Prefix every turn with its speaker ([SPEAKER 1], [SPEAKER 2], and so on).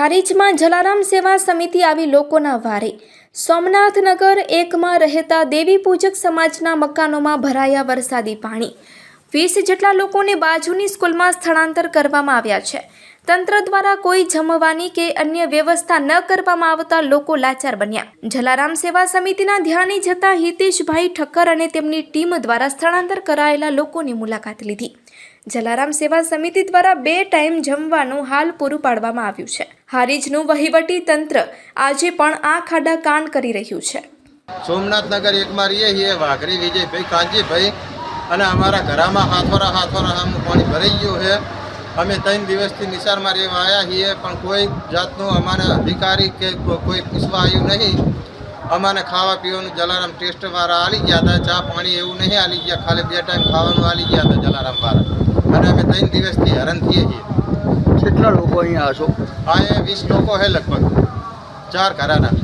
[SPEAKER 1] હારીજમાં જલારામ સેવા સમિતિ આવી લોકોના વારે. સોમનાથનગર એકમાં રહેતા દેવી પૂજક સમાજના મકાનોમાં ભરાયા વરસાદી પાણી. વીસ જેટલા લોકોને બાજુની સ્કૂલમાં સ્થળાંતર કરવામાં આવ્યા છે. તંત્ર દ્વારા કોઈ જમવાની કે અન્ય વ્યવસ્થા ન કરવામાં આવતા લોકો લાચાર બન્યા. જલારામ સેવા સમિતિના ધ્યાને જતા હિતેશભાઈ ઠક્કર અને તેમની ટીમ દ્વારા સ્થળાંતર કરાયેલા લોકોની મુલાકાત લીધી. જલારામ સેવા સમિતિ દ્વારા બે ટાઈમ જમવાનું હાલ પૂરું પાડવામાં આવ્યું છે. હારીજનું વહીવટી તંત્ર આજે પણ આ ખાડા કાન કરી રહ્યું છે.
[SPEAKER 2] સોમનાથનગર એકમાં રહીએ છીએ. વાઘરી, વિજયભાઈ કાંજીભાઈ અને અમારા ઘરમાં હાથોરા હાથોરા પાણી ભરાઈ ગયું છે. અમે ત્રણ દિવસથી નિસારમાં રહેવા આવ્યા છીએ પણ કોઈ જાતનું અમારા અધિકારી કે કોઈ પૂછવા આવ્યું નહીં. અમારે ખાવા પીવાનું જલારામ ટેસ્ટવાળા આવી ગયા હતા ચા પાણી એવું નહીં આવી ગયા ખાલી બે ટાઈમ ખાવાનું આવી ગયા હતા જલારામવાળા અને અમે ત્રણ દિવસથી હેરાન થઈએ છીએ.
[SPEAKER 3] કેટલા લોકો અહીંયા હશો?
[SPEAKER 2] અહીંયા વીસ લોકો છે લગભગ ચાર ઘરાના.